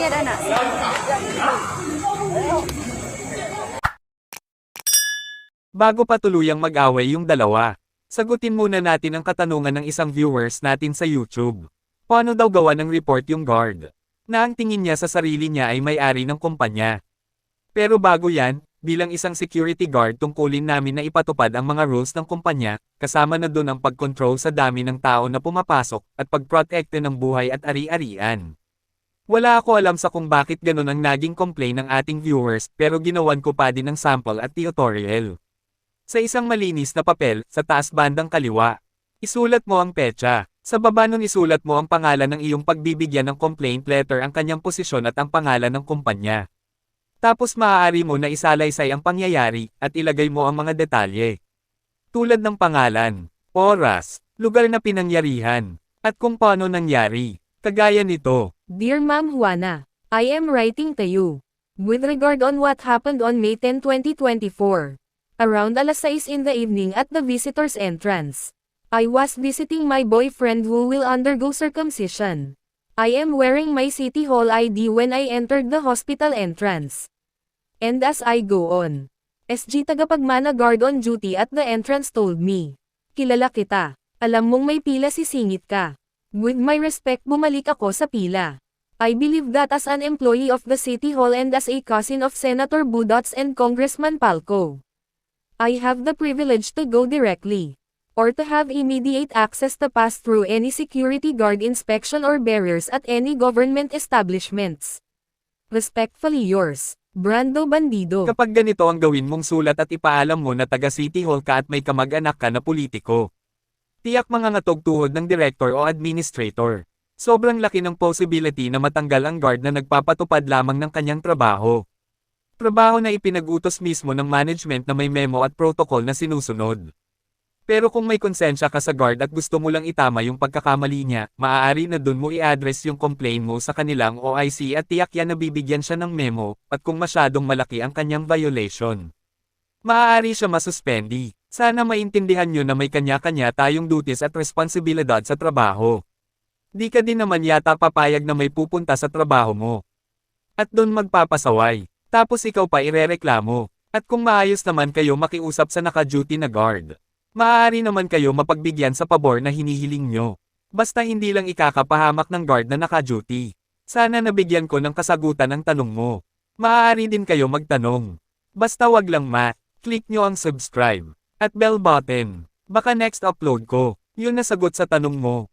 bayad, anak. Bago pa tuluyang mag-away yung dalawa, sagutin muna natin ang katanungan ng isang viewers natin sa YouTube. Paano daw gawa ng report yung guard? Na ang tingin niya sa sarili niya ay may-ari ng kumpanya. Pero bago yan, bilang isang security guard tungkulin namin na ipatupad ang mga rules ng kumpanya, kasama na doon ang pag-control sa dami ng tao na pumapasok at pag-protekte ng buhay at ari-arian. Wala ako alam sa kung bakit ganun ang naging complaint ng ating viewers pero ginawan ko pa din ng sample at tutorial. Sa isang malinis na papel, sa taas bandang kaliwa, isulat mo ang petsa. Sa baba nun isulat mo ang pangalan ng iyong pagbibigyan ng complaint letter ang kanyang posisyon at ang pangalan ng kumpanya. Tapos maaari mo na isalaysay ang pangyayari at ilagay mo ang mga detalye. Tulad ng pangalan, oras, lugar na pinangyarihan, at kung paano nangyari. Kagaya nito, Dear Ma'am Juana, I am writing to you. With regard on what happened on May 10, 2024. Around alas 6 in the evening at the visitor's entrance. I was visiting my boyfriend who will undergo circumcision. I am wearing my City Hall ID when I entered the hospital entrance. And as I go on, SG tagapagmana guard on duty at the entrance told me, Kilala kita. Alam mong may pila si singit ka. With my respect bumalik ako sa pila. I believe that as an employee of the City Hall and as a cousin of Senator Budots and Congressman Palco. I have the privilege to go directly. Or to have immediate access to pass through any security guard inspection or barriers at any government establishments. Respectfully yours, Brando Bandido. Kapag ganito ang gawin mong sulat at ipaalam mo na taga City Hall ka at may kamag-anak ka na politiko. Tiyak mga ngatog tuhod ng director o administrator. Sobrang laki ng possibility na matanggal ang guard na nagpapatupad lamang ng kanyang trabaho. Trabaho na ipinag-utos mismo ng management na may memo at protocol na sinusunod. Pero kung may konsensya ka sa guard at gusto mo lang itama yung pagkakamali niya, maaari na dun mo i-address yung complaint mo sa kanilang OIC at tiyak yan na bibigyan siya ng memo, at kung masyadong malaki ang kanyang violation. Maaari siya masuspendi. Sana maintindihan nyo na may kanya-kanya tayong duties at responsibilidad sa trabaho. Di ka din naman yata papayag na may pupunta sa trabaho mo. At doon magpapasaway. Tapos ikaw pa irereklamo. At kung maayos naman kayo makiusap sa naka-duty na guard. Maaari naman kayo mapagbigyan sa pabor na hinihiling nyo. Basta hindi lang ikakapahamak ng guard na naka-duty. Sana nabigyan ko ng kasagutan ang tanong mo. Maaari din kayo magtanong. Basta wag lang ma, click nyo ang subscribe. At bell button. Baka next upload ko, yun nasagot sa tanong mo.